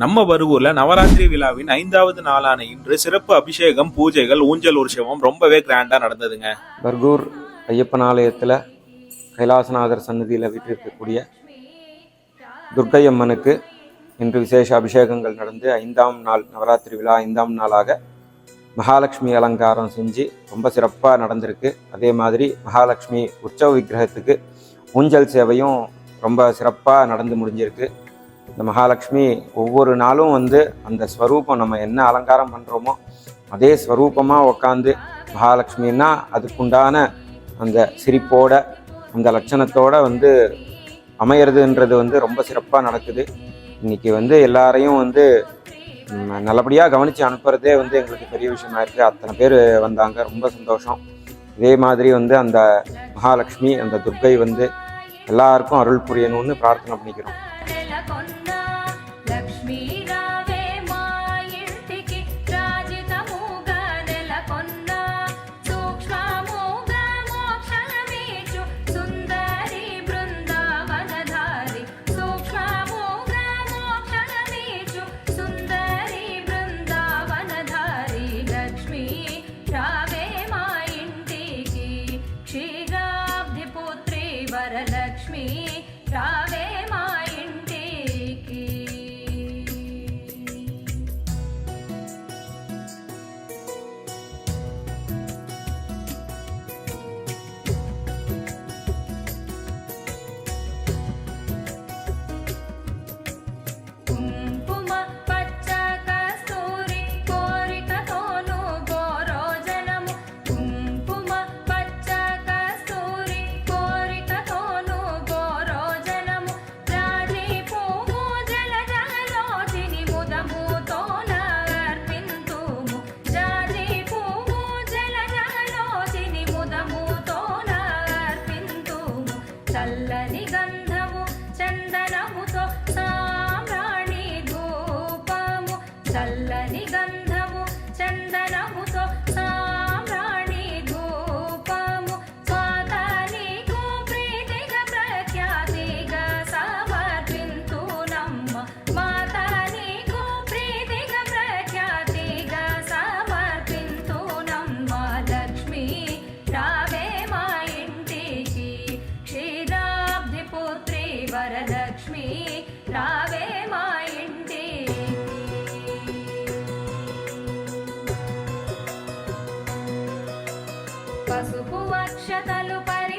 நம்ம வருவூர்ல நவராத்திரி விழாவின் ஐந்தாவது நாளான இன்று சிறப்பு அபிஷேகம் பூஜைகள் ஊஞ்சல் உற்சவம் ரொம்பவே கிராண்டா நடந்ததுங்க. பர்கூர் ஐயப்பன் ஆலயத்தில் கைலாசநாதர் சன்னதியில் வீற்றிருக்கக்கூடிய துர்க்கை அம்மனுக்கு இன்று விசேஷ அபிஷேகங்கள் நடந்து ஐந்தாம் நாள் நவராத்திரி விழா ஐந்தாம் நாளாக மகாலட்சுமி அலங்காரம் செஞ்சு ரொம்ப சிறப்பாக நடந்திருக்கு. அதே மாதிரி மகாலட்சுமி உற்சவ விக்கிரகத்துக்கு ஊஞ்சல் சேவையும் ரொம்ப சிறப்பாக நடந்து முடிஞ்சிருக்கு. இந்த மகாலட்சுமி ஒவ்வொரு நாளும் வந்து அந்த ஸ்வரூபம் நம்ம என்ன அலங்காரம் பண்ணுறோமோ அதே ஸ்வரூபமாக உக்காந்து மகாலட்சுமின்னா அதுக்குண்டான அந்த சிரிப்போட அந்த லட்சணத்தோடு வந்து அமையிறதுன்றது வந்து ரொம்ப சிறப்பாக நடக்குது. இன்றைக்கி வந்து எல்லாரையும் வந்து நல்லபடியாக கவனித்து அனுப்புகிறதே வந்து எங்களுக்கு பெரிய விஷயமா இருக்குது அத்தனை பேர் வந்தாங்க ரொம்ப சந்தோஷம். இதே மாதிரி வந்து அந்த மகாலட்சுமி அந்த துர்கை வந்து எல்லாருக்கும் அருள் புரியணும்னு பிரார்த்தனை பண்ணிக்கிறோம். Lakshmi Ram. వరలక్ష్మి రావే మా ఇంటి. పసుపు అక్షతలు పరి